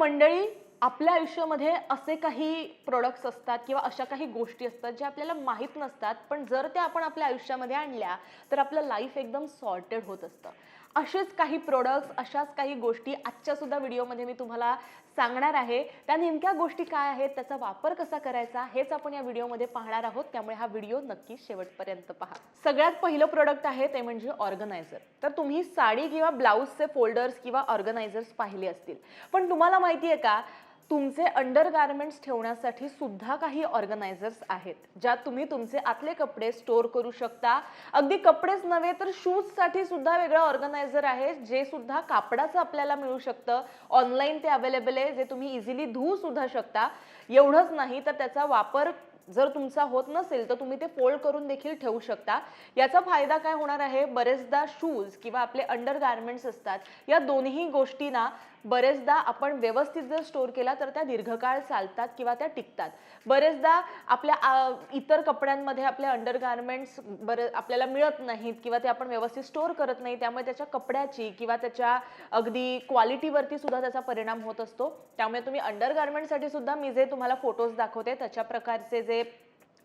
मंडळी आपल्या आयुष्यामध्ये असे काही प्रोडक्ट्स असतात किंवा अशा काही गोष्टी असतात ज्या आपल्याला माहीत नसतात पण जर त्या आपण आपल्या आयुष्यामध्ये आणल्या तर आपलं लाईफ एकदम सॉर्टेड होत असतं. असेच काही प्रोडक्ट्स अशाच काही गोष्टी आजच्या सुद्धा व्हिडिओमध्ये मी तुम्हाला सांगणार आहे. त्या नेमक्या गोष्टी काय आहेत त्याचा वापर कसा करायचा हेच आपण या व्हिडिओमध्ये पाहणार आहोत. त्यामुळे हा व्हिडिओ नक्की शेवटपर्यंत पहा. सगळ्यात पहिलं प्रोडक्ट आहे ते म्हणजे ऑर्गनायझर तर तुम्ही साडी किंवा ब्लाऊजचे फोल्डर्स किंवा ऑर्गनायझर्स पाहिले असतील. पण तुम्हाला माहिती आहे का तुमचे अंडरगार्मेंट्स ठेवण्यासाठी सुद्धा काही ऑर्गनायझर्स आहेत ज्यात तुम्ही तुमचे आतले कपडे स्टोअर करू शकता. अगदी कपडेच नव्हे तर शूजसाठी सुद्धा वेगळं ऑर्गनायझर आहे जे सुद्धा कापडाचं आपल्याला मिळू शकतं. ऑनलाईन ते अवेलेबल आहे जे तुम्ही इझिली धुवू सुद्धा शकता. एवढंच नाही तर त्याचा वापर जर तुमचा होत नसेल तर तुम्ही ते फोल्ड करून देखील ठेवू शकता. याचा फायदा काय होणार आहे? बरेचदा शूज किंवा आपले अंडर गार्मेंट्स असतात या दोन्ही गोष्टींना बरेचदा आपण व्यवस्थित जर स्टोअर केला तर त्या दीर्घकाळ चालतात किंवा त्या टिकतात. बरेचदा आपल्या इतर कपड्यांमध्ये आपले अंडरगार्मेंट्स बरे आपल्याला मिळत नाहीत किंवा ते आपण व्यवस्थित स्टोअर करत नाही त्यामुळे त्याच्या कपड्याची किंवा त्याच्या अगदी क्वालिटीवरती सुद्धा त्याचा परिणाम होत असतो. त्यामुळे तुम्ही अंडरगार्मेंटसाठी सुद्धा मी जे तुम्हाला फोटोज दाखवते त्याच्या प्रकारचे जे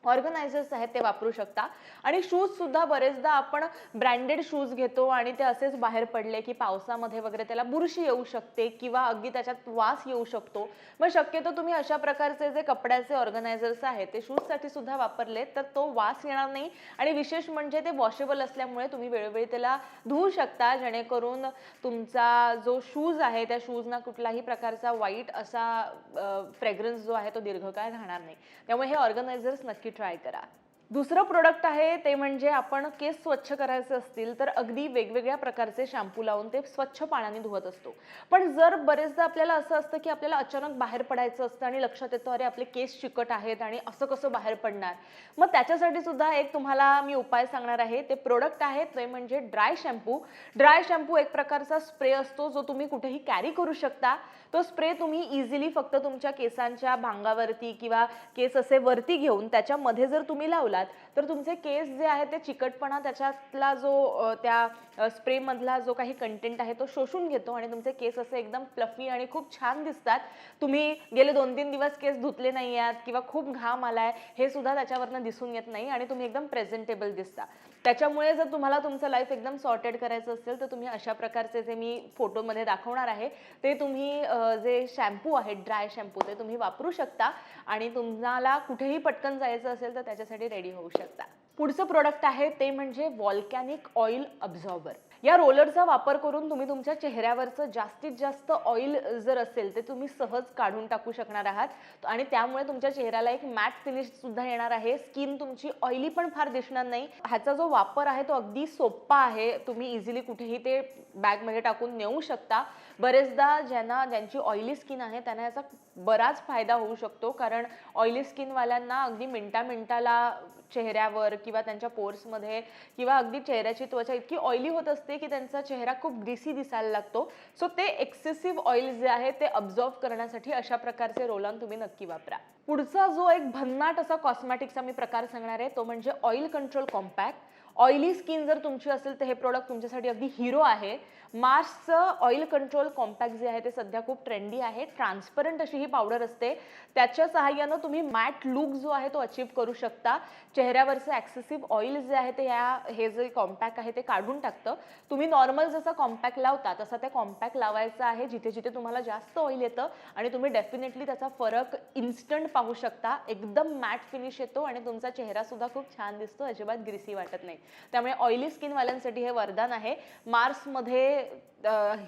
ऑर्गनायझर्स आहेत ते वापरू शकता. आणि शूज सुद्धा बरेचदा आपण ब्रँडेड शूज घेतो आणि ते असेच बाहेर पडले की पावसामध्ये वगैरे त्याला बुरशी येऊ शकते किंवा अगदी त्याच्यात वास येऊ शकतो. मग शक्यतो तुम्ही अशा प्रकारचे जे कपड्याचे ऑर्गनायझर्स आहेत ते शूजसाठी सुद्धा वापरले तर तो वास येणार नाही. आणि विशेष म्हणजे ते वॉशेबल असल्यामुळे तुम्ही वेळोवेळी त्याला धुवू शकता जेणेकरून तुमचा जो शूज आहे त्या शूजना कुठलाही प्रकारचा वाईट असा फ्रेग्रन्स जो आहे तो दीर्घकाळ राहणार नाही. त्यामुळे हे ऑर्गनायझर्स नक्की ट्राय करा. दुसरं प्रोडक्ट आहे ते म्हणजे आपण केस स्वच्छ करायचे असतील तर अगदी वेगवेगळ्या प्रकारचे शॅम्पू लावून ते स्वच्छ पाण्याने धुवत असतो. पण जर बरेचदा आपल्याला असं असतं की आपल्याला अचानक बाहेर पडायचं असतं आणि लक्षात येतं अरे आपले केस चिकट आहेत आणि असं कसं बाहेर पडणार? मग त्याच्यासाठी सुद्धा एक तुम्हाला मी उपाय सांगणार आहे. ते प्रोडक्ट आहे ते म्हणजे ड्राय शॅम्पू ड्राय शॅम्पू एक प्रकारचा स्प्रे असतो जो तुम्ही कुठेही कॅरी करू शकता. तो स्प्रे तुम्ही इझिली फक्त तुमच्या केसांच्या भांगावरती किंवा केस असे वरती घेऊन त्याच्यामध्ये जर तुम्ही लावलात तर तुमचे केस जे आहे ते चिकटपणा त्याच्यातला जो त्या स्प्रेमधला जो काही कंटेंट आहे तो शोषून घेतो आणि तुमचे केस असे एकदम प्लफी आणि खूप छान दिसतात. तुम्ही गेले दोन तीन दिवस केस धुतले नाही आहेत किंवा खूप घाम आलाय हे सुद्धा त्याच्यावरनं दिसून येत नाही आणि तुम्ही एकदम प्रेझेंटेबल दिसता. त्याच्यामुळे जर तुम्हाला तुमचं लाईफ एकदम सॉर्टेड करायचं असेल तर तुम्ही अशा प्रकारचे जे मी फोटोमध्ये दाखवणार आहे ते तुम्ही जे शॅम्पू आहे ड्राय शॅम्पू ते तुम्ही वापरू शकता. आणि तुम्हाला कुठेही पटकन जायचं असेल तर त्याच्यासाठी रेडी होऊ शकता. पुढचं प्रोडक्ट आहे ते म्हणजे वॉल्कॅनिक ऑइल अब्झॉर्बर या रोलरचा वापर करून तुम्ही तुमच्या चेहऱ्यावरचं जास्तीत जास्त ऑइल जर असेल ते तुम्ही सहज काढून टाकू शकणार आहात. आणि त्यामुळे तुमच्या चेहऱ्याला एक मॅट फिनिश सुद्धा येणार आहे. स्किन तुमची ऑइली पण फार दिसणार नाही. ह्याचा जो वापर आहे तो अगदी सोप्पा आहे. तुम्ही इझिली कुठेही ते बॅगमध्ये टाकून नेऊ शकता. बरेचदा ज्यांना ज्यांची ऑइली स्किन आहे त्यांना याचा बराच फायदा होऊ शकतो. कारण ऑइली स्किनवाल्यांना अगदी मिनटा मिनटाला चेहऱ्यावर किंवा त्यांच्या पोर्समध्ये किंवा अगदी चेहऱ्याची त्वचा इतकी ऑइली होत असते की त्यांचा चेहरा खूप ग्रीसी दिसायला लागतो. सो ते एक्सेसिव्ह ऑइल जे आहे ते अब्झॉर्व करण्यासाठी अशा प्रकारचे रोल ऑन तुम्ही नक्की वापरा. पुढचा जो एक भन्नाट असा कॉस्मॅटिकचा मी प्रकार सांगणार आहे तो म्हणजे oil control compact oily skin जर तुमची असेल तर हे प्रोडक्ट तुमच्यासाठी अगदी हिरो आहे. मार्सचं ऑइल कंट्रोल कॉम्पॅक्ट जे आहे ते सध्या खूप ट्रेंडी आहे. ट्रान्सपरंट अशी ही पावडर असते. त्याच्या सहाय्यानं तुम्ही मॅट लुक जो आहे तो अचीव करू शकता. चेहऱ्यावरचं ॲक्सेसिव्ह ऑइल जे आहे ते या हे जे कॉम्पॅक्ट आहे ते काढून टाकतं. तुम्ही नॉर्मल जसा कॉम्पॅक्ट लावता तसा ते कॉम्पॅक्ट लावायचा आहे जिथे जिथे तुम्हाला जास्त ऑइल येतं आणि तुम्ही डेफिनेटली त्याचा फरक इन्स्टंट पाहू शकता. एकदम मॅट फिनिश येतो आणि तुमचा चेहरासुद्धा खूप छान दिसतो. अजिबात ग्रीसी वाटत नाही. त्यामुळे ऑइली स्किनवाल्यांसाठी हे वरदान आहे. मार्समध्ये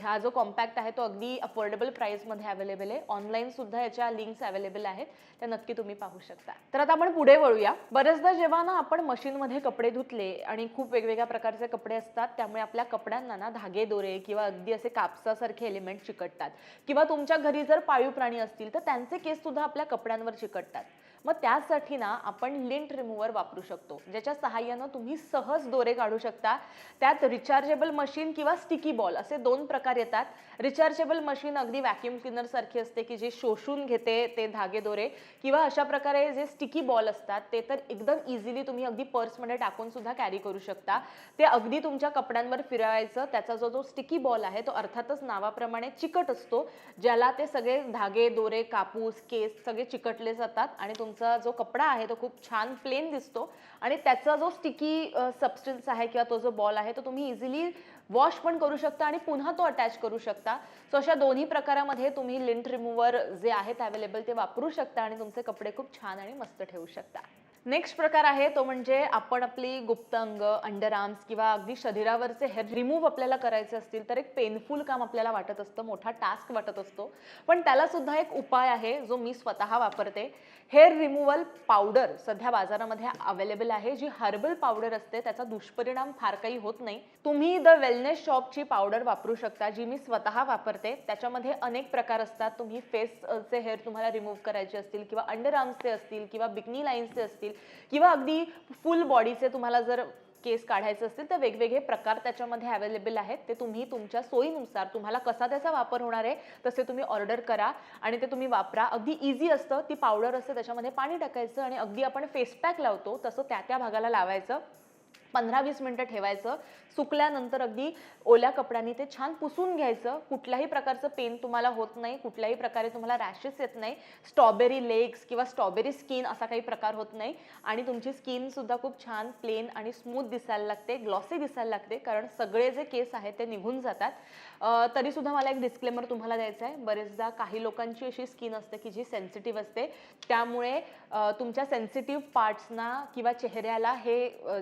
हा जो कॉम्पॅक्ट आहे तो अगदी अफोर्डेबल प्राईसमध्ये अवेलेबल आहे. ऑनलाईन सुद्धा याच्या लिंक्स अवेलेबल आहेत. त्या नक्की तुम्ही पाहू शकता. तर आता आपण पुढे वळूया. बरेचदा जेव्हा ना आपण मशीनमध्ये कपडे धुतले आणि खूप वेगवेगळ्या प्रकारचे कपडे असतात त्यामुळे आपल्या कपड्यांना ना धागे दोरे किंवा अगदी असे कापसासारखे एलिमेंट चिकटतात. किंवा तुमच्या घरी जर पाळीव प्राणी असतील तर त्यांचे केस सुद्धा आपल्या कपड्यांवर चिकटतात. मग त्यासाठी ना आपण लिंट रिमूव्हर वापरू शकतो. ज्याच्या सहाय्यानं तुम्ही सहज दोरे काढू शकता. त्यात रिचार्जेबल मशीन किंवा स्टिकी बॉल असे दोन प्रकार येतात. रिचार्जेबल मशीन अगदी व्हॅक्युम क्लिनर सारखी असते की जी शोषून घेते ते धागे दोरे. किंवा अशा प्रकारे जे स्टिकी बॉल असतात ते तर एकदम इझिली तुम्ही अगदी पर्समध्ये टाकून सुद्धा कॅरी करू शकता. ते अगदी तुमच्या कपड्यांवर फिरवायचं त्याचा जो जो स्टिकी बॉल आहे तो अर्थातच नावाप्रमाणे चिकट असतो ज्याला ते सगळे धागे दोरे कापूस केस सगळे चिकटले जातात आणि तुमचा जो कपडा आहे तो खूप छान प्लेन दिसतो. आणि त्याचा जो स्टिकी सबस्टन्स आहे किंवा तो जो बॉल आहे तो तुम्ही इझिली वॉश पण करू शकता आणि पुन्हा तो अटॅच करू शकता. सो अशा दोन्ही प्रकारामध्ये तुम्ही लिंट रिमूव्हर जे आहेत अवेलेबल ते वापरू शकता आणि तुमचे कपडे खूप छान आणि मस्त ठेवू शकता. नेक्स्ट प्रकार आहे तो म्हणजे आपण आपली गुप्त अंग अंडर आर्म्स किंवा अगदी शरीरावरचे हेअर रिमूव्ह आपल्याला करायचे असतील तर एक पेनफुल काम आपल्याला वाटत असतं मोठा टास्क वाटत असतो. पण त्याला सुद्धा एक उपाय आहे जो मी स्वतः वापरते. हेअर रिमूव्हल पावडर सध्या बाजारामध्ये अवेलेबल आहे. जी हर्बल पावडर असते त्याचा दुष्परिणाम फार काही होत नाही. तुम्ही द वेलनेस शॉपची पावडर वापरू शकता जी मी स्वतः वापरते. त्याच्यामध्ये अनेक प्रकार असतात. तुम्ही फेसचे हेअर तुम्हाला रिमूव्ह करायचे असतील किंवा अंडर आर्म्सचे असतील किंवा बिकनी लाईन्सचे असतील. किंवा अगदी फुल बॉडीचे तुम्हाला जर केस काढायचे असतील तर वेगवेगळे प्रकार त्याच्यामध्ये अवेलेबल आहेत. ते तुम्ही तुमच्या सोयीनुसार तुम्हाला कसा त्याचा वापर होणार आहे तसे तुम्ही ऑर्डर करा आणि ते तुम्ही वापरा. अगदी इझी असतं ती पावडर असते त्याच्यामध्ये पाणी टाकायचं आणि अगदी आपण फेस पॅक लावतो तसं त्या त्या भागाला लावायचं. पंधरा वीस मिनटं ठेवायचं. सुकल्यानंतर अगदी ओल्या कपड्यांनी ते छान पुसून घ्यायचं. कुठल्याही प्रकारचं पेन तुम्हाला होत नाही. कुठल्याही प्रकारे तुम्हाला रॅशेस येत नाही. स्ट्रॉबेरी लेग्स किंवा स्ट्रॉबेरी स्किन असा काही प्रकार होत नाही. आणि तुमची स्किन सुद्धा खूप छान प्लेन आणि स्मूथ दिसायला लागते. ग्लॉसी दिसायला लागते. कारण सगळे जे केस आहेत ते निघून जातात. तरीसुद्धा मला एक डिस्क्लेमर तुम्हाला द्यायचं आहे. बरेचदा काही लोकांची अशी स्किन असते की जी सेन्सिटिव्ह असते. त्यामुळे तुमच्या सेन्सिटिव्ह पार्ट्सना किंवा चेहऱ्याला हे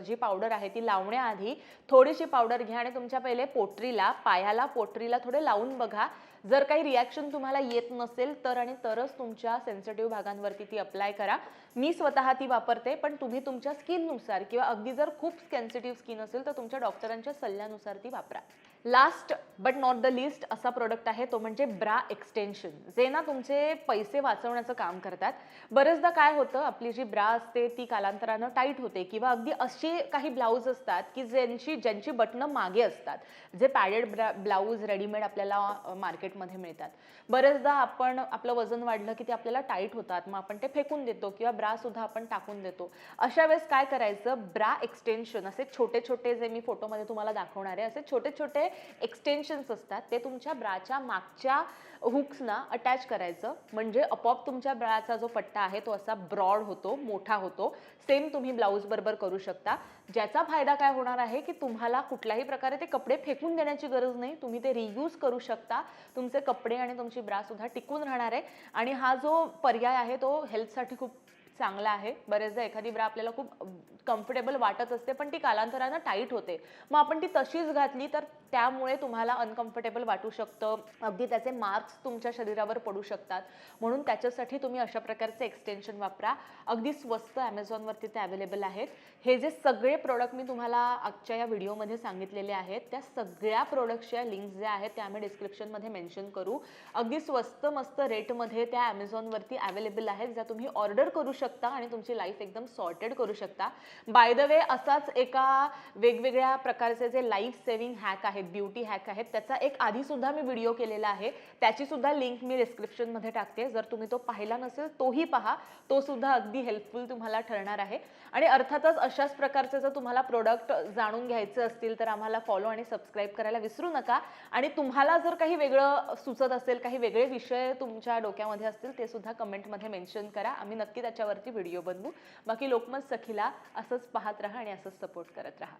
जी पावडर आहे ती लावण्याआधी थोडीशी पावडर घ्या आणि तुमच्या पहिले पोटरीला पायाला पोटरीला थोडे लावून बघा. जर काही रिॲक्शन तुम्हाला येत नसेल तर आणि तरच तुमच्या सेन्सिटिव्ह भागांवरती ती अप्लाय करा. मी स्वतः ती वापरते पण तुम्ही तुमच्या स्किननुसार किंवा अगदी जर खूप सेन्सिटिव्ह स्किन असेल तर तुमच्या डॉक्टरांच्या सल्ल्यानुसार ती वापरा. Last but not the list असा प्रोडक्ट आहे तो म्हणजे ब्रा एक्सटेन्शन जे ना तुमचे पैसे वाचवण्याचं काम करतात बरेचदा काय होतं आपली जी ब्रा असते ती कालांतरानं टाईट होते किंवा अगदी असे काही ब्लाऊज असतात की ज्यांची ज्यांची बटणं मागे असतात जे पॅडेड ब्रा ब्लाऊज रेडीमेड आपल्याला मार्केटमध्ये मिळतात. बरेचदा आपण आपलं वजन वाढलं की ते आपल्याला टाईट होतात मग आपण ते फेकून देतो किंवा ब्रासुद्धा आपण टाकून देतो. अशा वेळेस काय करायचं ब्रा एक्सटेन्शन असे छोटे छोटे जे मी फोटोमध्ये तुम्हाला दाखवणार आहे असे छोटे छोटे एक्सटेन्शन्स असतात ते तुमच्या ब्राच्या मागच्या हुक्सना अटॅच करायचं. म्हणजे आपोआप तुमच्या ब्राचा जो पट्टा आहे तो असा ब्रॉड होतो मोठा होतो. सेम तुम्ही ब्लाऊजबरोबर करू शकता. ज्याचा फायदा काय होणार आहे की तुम्हाला कुठल्याही प्रकारे ते कपडे फेकून देण्याची गरज नाही. तुम्ही ते रियूज करू शकता. तुमचे कपडे आणि तुमची ब्रासुद्धा टिकून राहणार आहे. आणि हा जो पर्याय आहे तो हेल्थसाठी खूप चांगला आहे. बरेचदा एखादी ब्रा आपल्याला खूप कम्फर्टेबल वाटत असते पण ती कालांतरानं टाईट होते. मग आपण ती तशीच घातली तर त्यामुळे तुम्हाला अनकम्फर्टेबल वाटू शकतं. अगदी त्याचे मार्क्स तुमच्या शरीरावर पडू शकतात. म्हणून त्याच्यासाठी तुम्ही अशा प्रकारचे एक्सटेन्शन वापरा. अगदी स्वस्त ॲमेझॉनवरती ते अवेलेबल आहेत. हे जे सगळे प्रोडक्ट मी तुम्हाला आजच्या या व्हिडिओमध्ये सांगितलेले आहेत त्या सगळ्या प्रोडक्टच्या लिंक्स ज्या आहेत त्या आम्ही डिस्क्रिप्शनमध्ये मेन्शन करू. अगदी स्वस्त मस्त रेटमध्ये त्या ॲमेझॉनवरती अवेलेबल आहेत ज्या तुम्ही ऑर्डर करू शकता. शकता आणि तुमची लाईफ एकदम सॉर्टेड करू शकता. बाय द वे असाच एका वेगवेगळ्या प्रकारचे जे लाईफ सेव्हिंग हॅक आहेत ब्युटी हॅक आहेत त्याचा एक आधीसुद्धा मी व्हिडिओ केलेला आहे. त्याचीसुद्धा लिंक मी डिस्क्रिप्शनमध्ये टाकते. जर तुम्ही तो पाहिला नसेल तोही पहा. तो सुद्धा अगदी हेल्पफुल तुम्हाला ठरणार आहे. आणि अर्थातच अशाच प्रकारचे जर तुम्हाला प्रोडक्ट जाणून घ्यायचे असतील तर आम्हाला फॉलो आणि सबस्क्राईब करायला विसरू नका. आणि तुम्हाला जर काही वेगळं सुचत असेल काही वेगळे विषय तुमच्या डोक्यामध्ये असतील ते सुद्धा कमेंटमध्ये मेन्शन करा. आम्ही नक्की त्याच्यावर त्याच्यावरती व्हिडिओ बनवू. बाकी लोकमत सखीला असंच पाहत राहा आणि असंच सपोर्ट करत राहा.